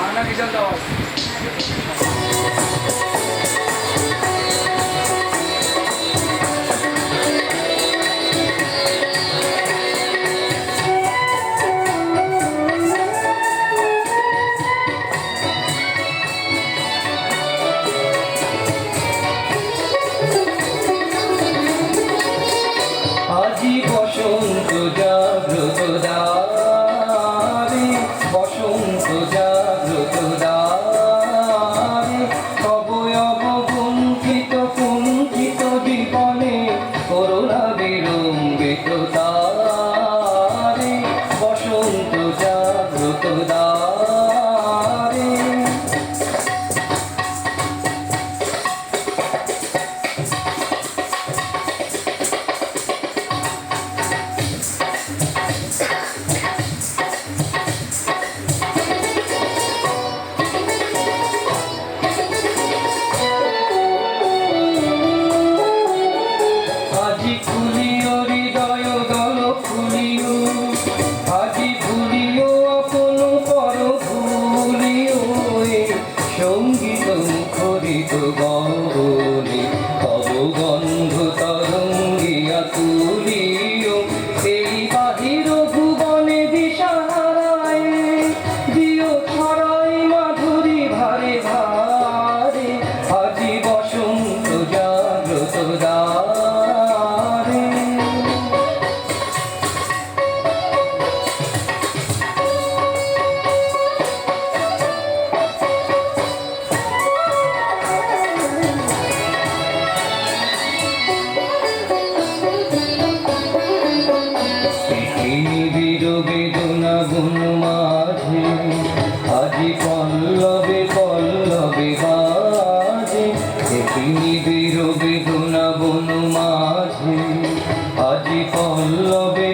মানা বিশাল দেওয়া আজি বসন্ত জাগ্রত দ্বারে Thank you. আজি ভুলিও আপন পর ভুলিও সংগীত মুখরিত গহরে তব গন্ধ তরঙ্গিয়া তুলিও এই বাহির ভুবনে দিশাহারায়, দিও ছড়াই মাধুরী ভারে ভারে। আজি বসন্ত জাগ্রত দ্বারে বেদনা গুণ মাঝে। আজি পল্লবে পল্লবে বাজে। পৃথিবীর বেদনা গুণ মাঝে। আজি পল্লবে